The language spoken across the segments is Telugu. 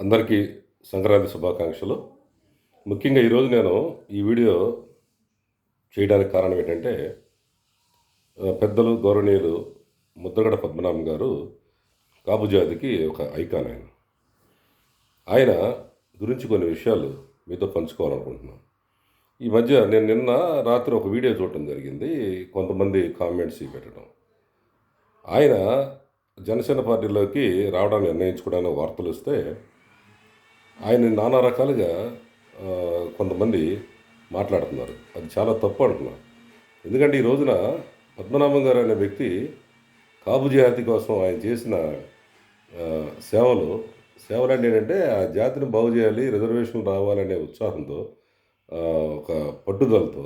అందరికీ సంక్రాంతి శుభాకాంక్షలు. ముఖ్యంగా ఈరోజు నేను ఈ వీడియో చేయడానికి కారణం ఏంటంటే పెద్దలు గౌరవనీయులు ముద్రగడ పద్మనాభం గారు కాబుజాతికి ఒక ఐకాన్ ఆయన. ఆయన గురించి కొన్ని విషయాలు మీతో పంచుకోవాలనుకుంటున్నాను ఈ మధ్య నేను నిన్న రాత్రి ఒక వీడియో చూడటం జరిగింది కొంతమంది కామెంట్స్ పెట్టడం. ఆయన జనసేన పార్టీలోకి రావడానికి నిర్ణయించుకోవడానికి వార్తలు వస్తే ఆయన నానా రకాలుగా కొంతమంది మాట్లాడుతున్నారు. అది చాలా తప్పు అంటున్నారు ఎందుకంటే ఈ రోజున పద్మనాభం గారు అనే వ్యక్తి కాపు జాతి కోసం ఆయన చేసిన సేవలు సేవలు అంటే ఏంటంటే ఆ జాతిని బాగు చేయాలి రిజర్వేషన్ రావాలనే ఉత్సాహంతో ఒక పట్టుదలతో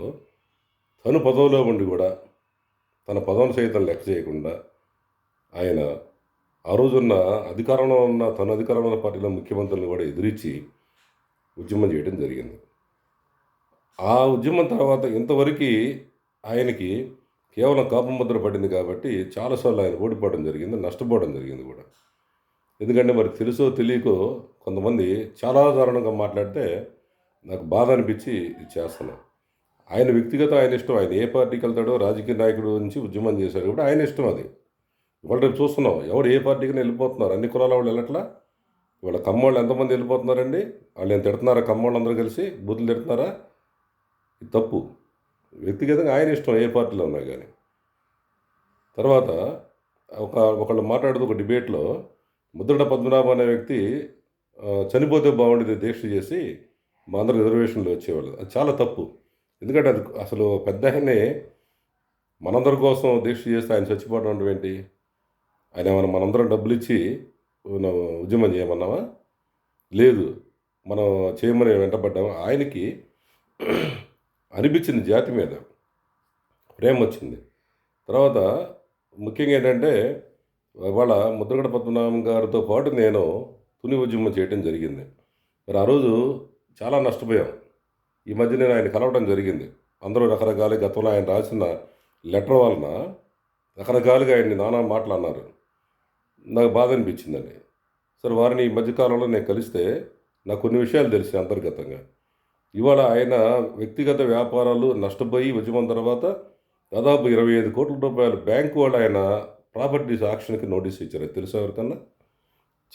తను పదవిలో ఉండి కూడా తన పదవిని సైతం లెక్క చేయకుండా ఆయన ఆ రోజున్న అధికారంలో ఉన్న తన అధికారంలో ఉన్న పార్టీలో ముఖ్యమంత్రులను కూడా ఎదిరించి ఉద్యమం చేయడం జరిగింది. ఆ ఉద్యమం తర్వాత ఇంతవరకు ఆయనకి కేవలం కాపముద్ర పడింది కాబట్టి చాలాసార్లు ఆయన ఓడిపోవడం జరిగింది నష్టపోవడం జరిగింది కూడా. ఎందుకంటే మరి తెలుసో తెలియకో కొంతమంది చాలా దారుణంగా మాట్లాడితే నాకు బాధ అనిపించి ఇది చేస్తున్నాను ఆయన వ్యక్తిగత ఆయన ఇష్టం ఆయన ఏ పార్టీకి వెళ్తాడో రాజకీయ నాయకుడు నుంచి ఉద్యమం చేశాడు కూడా ఆయన ఇష్టం అది. ఇవాళ రేపు చూస్తున్నాం. ఎవరు ఏ పార్టీకి వెళ్ళిపోతున్నారు. అన్ని కులాల వాళ్ళు వెళ్ళట్లా? ఇవాళ కమ్మోళ్ళు ఎంతమంది వెళ్ళిపోతున్నారండి? వాళ్ళు ఏం తిడుతున్నారా? కమ్మోళ్ళు అందరూ కలిసి బూతులు తిడుతున్నారా? ఇది తప్పు. వ్యక్తిగతంగా ఆయన ఇష్టం ఏ పార్టీలో ఉన్నా కానీ. తర్వాత ఒక ఒకళ్ళు మాట్లాడుతూ ఒక డిబేట్లో ముద్రడ పద్మనాభం అనే వ్యక్తి చనిపోతే బాగుండేది దీక్ష చేసి మా అందరు రిజర్వేషన్లు వచ్చేవాళ్ళు. అది చాలా తప్పు. ఎందుకంటే అది అసలు పెద్ద ఆయనే మనందరి కోసం దీక్ష చేస్తే ఆయన చచ్చిపోవడం ఏంటి? ఆయన ఏమైనా మనందరం డబ్బులు ఇచ్చి ఉద్యమం చేయమన్నావా? లేదు. మనం చేయమని వెంటబడ్డామా? ఆయనకి అనిపించింది జాతి మీద. ప్రేమ వచ్చింది. తర్వాత ముఖ్యంగా ఏంటంటే ఇవాళ ముద్రగడ పద్మనాభం గారితో పాటు నేను తుని ఉద్యమం చేయడం జరిగింది. మరి ఆ రోజు చాలా నష్టపోయాం. ఈ మధ్య నేను ఆయన కలవడం జరిగింది. అందరూ రకరకాల గతంలో ఆయన రాసిన లెటర్ వలన రకరకాలుగా ఆయన్ని నానా మాటలు అన్నారు. నాకు బాధ అనిపించిందండి. సరే వారిని ఈ మధ్యకాలంలో నేను కలిస్తే నాకు కొన్ని విషయాలు తెలిసి అంతర్గతంగా. ఇవాళ ఆయన వ్యక్తిగత వ్యాపారాలు నష్టపోయి ఉద్యమం తర్వాత దాదాపు ఇరవై ఐదు కోట్ల రూపాయలు బ్యాంకు వాళ్ళు ఆయన ప్రాపర్టీస్ ఆక్షన్కి నోటీస్ ఇచ్చారు. అది తెలుసా ఎవరికన్నా?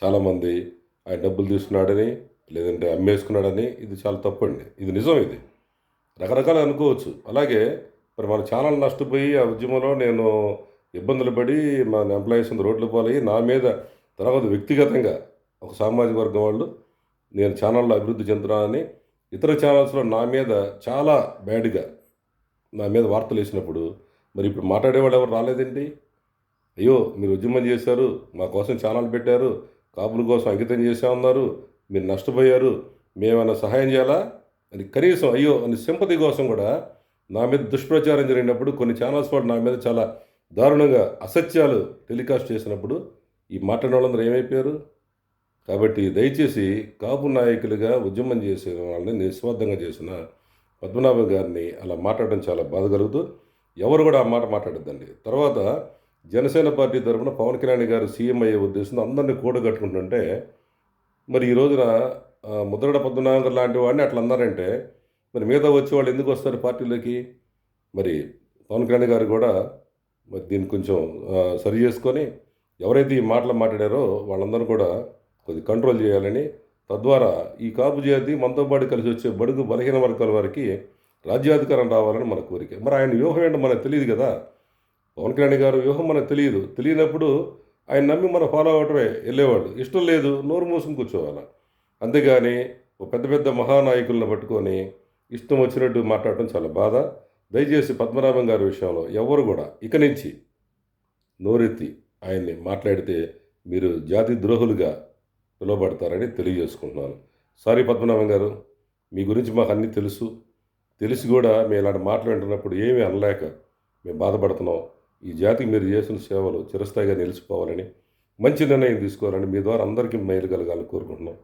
చాలామంది ఆయన డబ్బులు తీసుకున్నాడని లేదంటే అమ్మేసుకున్నాడని ఇది చాలా తప్పండి. ఇది నిజం ఇది. రకరకాలు అనుకోవచ్చు. అలాగే మరి మన ఛానల్ నష్టపోయి ఆ ఉద్యమంలో నేను ఇబ్బందులు పడి మన ఎంప్లాయీస్ రోడ్లు పాలయ్యి నా మీద తర్వాత వ్యక్తిగతంగా ఒక సామాజిక వర్గం వాళ్ళు నేను ఛానల్లో అభివృద్ధి చెందుతున్నానని ఇతర ఛానల్స్లో నా మీద చాలా బ్యాడ్గా నా మీద వార్తలు వేసినప్పుడు మరి ఇప్పుడు మాట్లాడేవాళ్ళు ఎవరు రాలేదండి? అయ్యో మీరు ఉద్యమం చేశారు మా కోసం ఛానల్ పెట్టారు కాపుల కోసం అంకితం చేశామన్నారు మీరు నష్టపోయారు మేమైనా సహాయం చేయాలా? అని కనీసం అయ్యో అని సింపతి కోసం కూడా నా మీద దుష్ప్రచారం జరిగినప్పుడు కొన్ని ఛానల్స్ వాళ్ళు నా మీద చాలా దారుణంగా అసత్యాలు టెలికాస్ట్ చేసినప్పుడు ఈ మాట్లాడిన వాళ్ళందరూ ఏమైపోయారు? కాబట్టి దయచేసి కాపు నాయకులుగా ఉద్యమం చేసే వాళ్ళని నిస్వార్థంగా చేసిన పద్మనాభం గారిని అలా మాట్లాడడం చాలా బాధ కలుగుతూ ఎవరు కూడా ఆ మాట మాట్లాడద్దండి. తర్వాత జనసేన పార్టీ తరఫున పవన్ కళ్యాణ్ గారు సీఎం అయ్యే ఉద్దేశంతో అందరినీ కూడగట్టుకుంటుంటే మరి ఈ రోజున ముద్రడ ముద్రగడ పద్మనాభం లాంటి వాడిని అట్లా అన్నారంటే మరి మిగతా వచ్చే వాళ్ళు ఎందుకు వస్తారు పార్టీలోకి? మరి పవన్ కళ్యాణ్ గారు కూడా మరి దీన్ని కొంచెం సరి చేసుకొని ఎవరైతే ఈ మాటలు మాట్లాడారో వాళ్ళందరూ కూడా కొద్ది కంట్రోల్ చేయాలని తద్వారా ఈ కాపు జాతి మనతో పాటు కలిసి వచ్చే బడుగు బలహీన వర్గాల వారికి రాజ్యాధికారం రావాలని మన కోరిక. మరి ఆయన వ్యూహం ఏంటో మనకు తెలియదు కదా? పవన్ కళ్యాణ్ గారు వ్యూహం మనకు తెలియదు. తెలియనప్పుడు ఆయన నమ్మి మనం ఫాలో అవటమే వెళ్ళేవాళ్ళు ఇష్టం లేదు నోరు మూసుకుని కూర్చోవాలి? అంతేగాని ఓ పెద్ద పెద్ద మహానాయకులను పట్టుకొని ఇష్టం వచ్చినట్టు మాట్లాడటం చాలా బాధ. దయచేసి పద్మనాభం గారి విషయంలో ఎవరు కూడా ఇక నుంచి నోరెత్తి ఆయన్ని మాట్లాడితే మీరు జాతి ద్రోహులుగా పిలువబడతారని తెలియజేసుకుంటున్నాను. సారీ పద్మనాభం గారు మీ గురించి మాకు అన్నీ తెలుసు. తెలిసి కూడా మేము ఇలాంటి మాటలు వింటున్నప్పుడు ఏమీ అనలేక మేము బాధపడుతున్నాం. ఈ జాతికి మీరు చేసిన సేవలు చిరస్థాయిగా నిలిచిపోవాలని మంచి నిర్ణయం తీసుకోవాలని మీ ద్వారా అందరికీ మేలు కలగాలని కోరుకుంటున్నాం.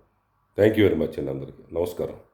థ్యాంక్ యూ వెరీ మచ్ అండి అందరికీ. నమస్కారం.